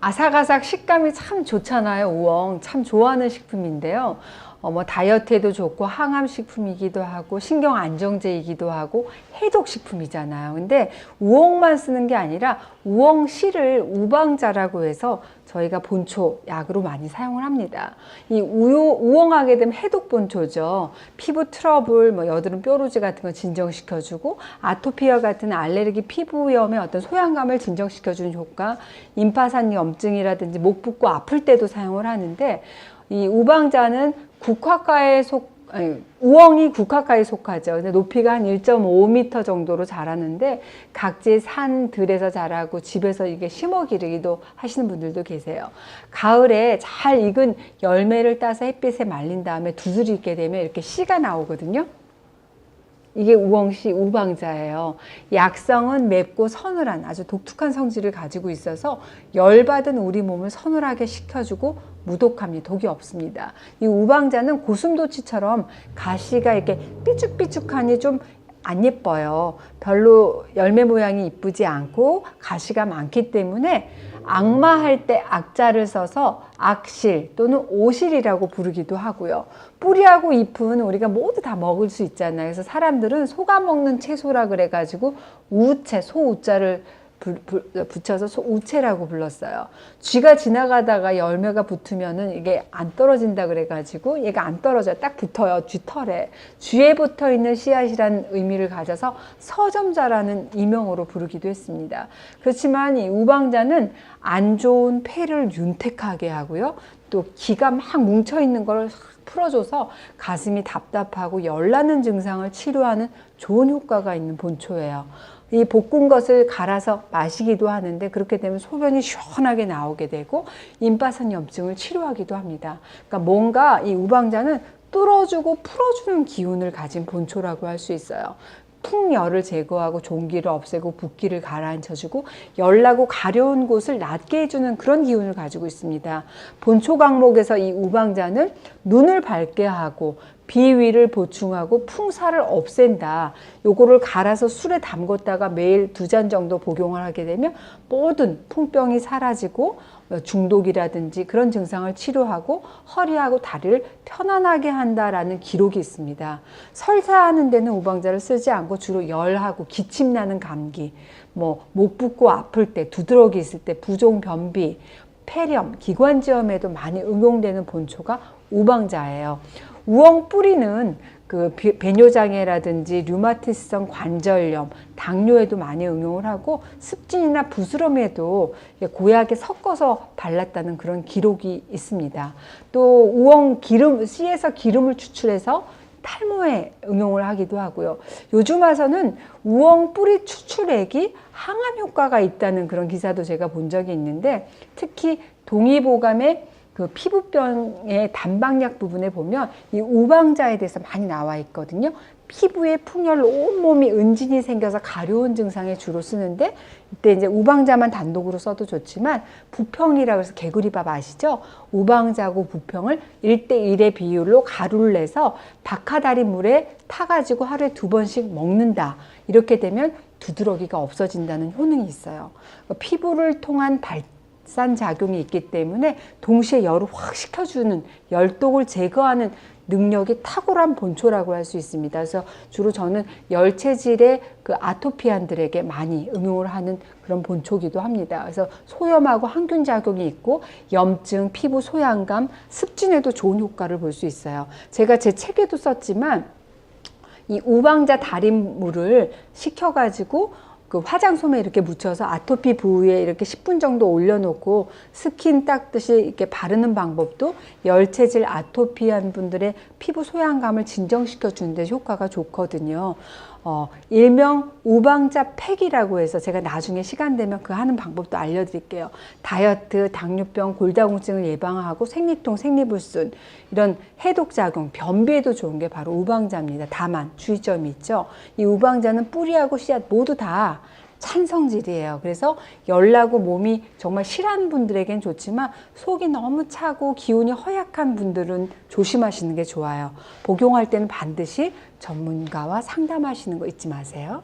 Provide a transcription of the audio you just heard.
아삭아삭 식감이 참 좋잖아요. 우엉 참 좋아하는 식품인데요. 어, 뭐 다이어트에도 좋고 항암 식품이기도 하고 신경 안정제이기도 하고 해독 식품이잖아요. 근데 우엉만 쓰는 게 아니라 우엉 씨를 우방자라고 해서 저희가 본초 약으로 많이 사용을 합니다. 이 우요, 우엉하게 되면 해독 본초죠. 피부 트러블, 뭐 여드름 뾰루지 같은 거 진정시켜주고 아토피와 같은 알레르기 피부염의 어떤 소양감을 진정시켜주는 효과, 임파선 염증이라든지 목 붓고 아플 때도 사용을 하는데 이 우방자는 국화과에 속 아니, 우엉이 국화과에 속하죠. 근데 높이가 한 1.5m 정도로 자라는데 각지 산 들에서 자라고 집에서 이게 심어 기르기도 하시는 분들도 계세요. 가을에 잘 익은 열매를 따서 햇빛에 말린 다음에 두드리게 되면 이렇게 씨가 나오거든요. 이게 우엉씨 우방자예요. 약성은 맵고 서늘한 아주 독특한 성질을 가지고 있어서 열받은 우리 몸을 서늘하게 식혀주고 무독합니다. 독이 없습니다. 이 우방자는 고슴도치처럼 가시가 이렇게 삐죽삐죽하니 좀 안 예뻐요. 별로 열매 모양이 이쁘지 않고 가시가 많기 때문에 악마 할 때 악자를 써서 악실 또는 오실이라고 부르기도 하고요. 뿌리하고 잎은 우리가 모두 다 먹을 수 있잖아요. 그래서 사람들은 소가 먹는 채소라 그래가지고 우채, 소우자를 부- 부- 붙여서 소- 우채라고 불렀어요. 쥐가 지나가다가 열매가 붙으면은 이게 안 떨어진다 그래가지고 얘가 안 떨어져요. 딱 붙어요. 쥐털에. 쥐에 붙어 있는 씨앗이라는 의미를 가져서 서점자라는 이명으로 부르기도 했습니다. 그렇지만 이 우방자는 안 좋은 폐를 윤택하게 하고요. 또 기가 막 뭉쳐 있는 걸 풀어줘서 가슴이 답답하고 열나는 증상을 치료하는 좋은 효과가 있는 본초예요. 이 볶은 것을 갈아서 마시기도 하는데 그렇게 되면 소변이 시원하게 나오게 되고 임파선 염증을 치료하기도 합니다. 그러니까 뭔가 이 우방자는 뚫어주고 풀어주는 기운을 가진 본초라고 할 수 있어요. 풍열을 제거하고 종기를 없애고 붓기를 가라앉혀주고 열나고 가려운 곳을 낫게 해주는 그런 기운을 가지고 있습니다. 본초 강목에서 이 우방자는 눈을 밝게 하고 비위를 보충하고 풍사를 없앤다. 요거를 갈아서 술에 담궜다가 매일 두 잔 정도 복용을 하게 되면 모든 풍병이 사라지고 중독이라든지 그런 증상을 치료하고 허리하고 다리를 편안하게 한다라는 기록이 있습니다. 설사하는 데는 우방자를 쓰지 않고 주로 열하고 기침 나는 감기, 뭐 목 붓고 아플 때, 두드러기 있을 때, 부종 변비, 폐렴, 기관지염에도 많이 응용되는 본초가 우방자예요. 우엉 뿌리는 그 비- 배뇨장애라든지 류마티스성 관절염, 당뇨에도 많이 응용을 하고 습진이나 부스럼에도 고약에 섞어서 발랐다는 그런 기록이 있습니다. 또 우엉 기름 씨에서 기름을 추출해서 탈모에 응용을 하기도 하고요. 요즘 와서는 우엉 뿌리 추출액이 항암 효과가 있다는 그런 기사도 제가 본 적이 있는데 특히 동의보감의 그 피부병의 단방약 부분에 보면 이 우방자에 대해서 많이 나와 있거든요. 피부에 풍열로 온몸이 은진이 생겨서 가려운 증상에 주로 쓰는데 이때 이제 우방자만 단독으로 써도 좋지만 부평이라고 해서 개구리밥 아시죠? 우방자고 부평을 1대1의 비율로 가루를 내서 박하다리 물에 타가지고 하루에 두 번씩 먹는다. 이렇게 되면 두드러기가 없어진다는 효능이 있어요. 피부를 통한 발 산 작용이 있기 때문에 동시에 열을 확 식혀주는 열독을 제거하는 능력이 탁월한 본초라고 할 수 있습니다. 그래서 주로 저는 열 체질의 그 아토피안들에게 많이 응용을 하는 그런 본초기도 합니다. 그래서 소염하고 항균 작용이 있고 염증, 피부 소양감, 습진에도 좋은 효과를 볼 수 있어요. 제가 제 책에도 썼지만 이 우방자 달인물을 식혀가지고 그 화장솜에 이렇게 묻혀서 아토피 부위에 이렇게 10분 정도 올려놓고 스킨 닦듯이 이렇게 바르는 방법도 열체질 아토피한 분들의 피부 소양감을 진정시켜 주는데 효과가 좋거든요. 어, 일명 우방자 팩이라고 해서 제가 나중에 시간 되면 그 하는 방법도 알려드릴게요. 다이어트, 당뇨병, 골다공증을 예방하고 생리통, 생리불순 이런 해독작용, 변비에도 좋은 게 바로 우방자입니다. 다만 주의점이 있죠. 이 우방자는 뿌리하고 씨앗 모두 다 찬성질이에요. 그래서 열나고 몸이 정말 실한 분들에겐 좋지만 속이 너무 차고 기운이 허약한 분들은 조심하시는 게 좋아요. 복용할 때는 반드시 전문가와 상담하시는 거 잊지 마세요.